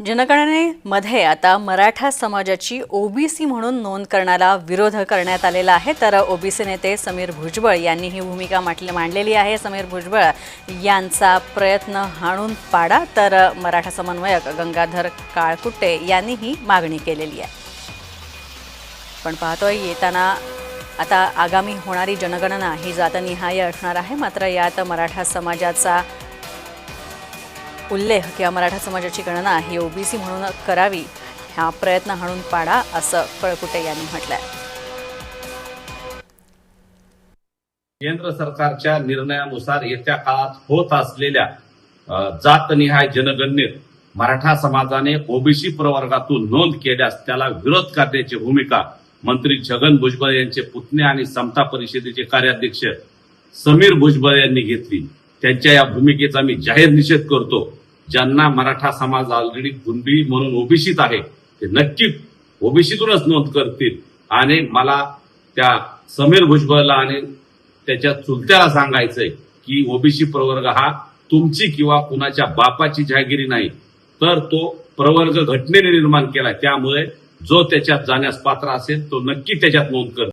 जनगणनेमध्ये आता मराठा समाजाची ओबीसी म्हणून नोंद करण्याला विरोध करण्यात आलेला आहे. तर ओबीसी नेते समीर भुजबळ यांनी ही भूमिका मांडली मांडलेली आहे. समीर भुजबळ यांचा प्रयत्न हाणून पाडा. तर मराठा समन्वयक गंगाधर काळकुट्टे यांनी ही मागणी केलेली आहे. पण पाहतोय येताना आता आगामी होणारी जनगणना ही जातनिहाय असणार आहे. मात्र यात मराठा समाजाचा उल्लेख किंवा मराठा समाजाची गणना ही ओबीसी म्हणून करावी हा प्रयत्न हाणून पाडा असं कळकुटे यांनी म्हटलंय. केंद्र सरकारच्या निर्णयानुसार येत्या काळात होत असलेल्या जातनिहाय जनगणनेत मराठा समाजाने ओबीसी प्रवर्गातून नोंद केल्यास त्याला विरोध करण्याची भूमिका मंत्री छगन भुजबळ यांचे पुतणे आणि समता परिषदेचे कार्याध्यक्ष समीर भुजबळ यांनी घेतली. त्यांच्या या भूमिकेचा मी जाहीर निषेध करतो. ज्यांना मराठा समाज ऑलरेडी कुणबी म्हणून ओबीसीत आहे ते नक्की ओबीसीतूनच नोंद करतील. आणि मला त्या समीर भुजबळला आणि त्याच्या चुलत्याला सांगायचंय की ओबीसी प्रवर्ग हा तुमची किंवा कुणाच्या बापाची जहागिरी नाही तर तो प्रवर्ग घटनेने निर्माण केला त्यामुळे जो त्याच्यात जाण्यास पात्र असेल तो नक्की त्याच्यात नोंद कर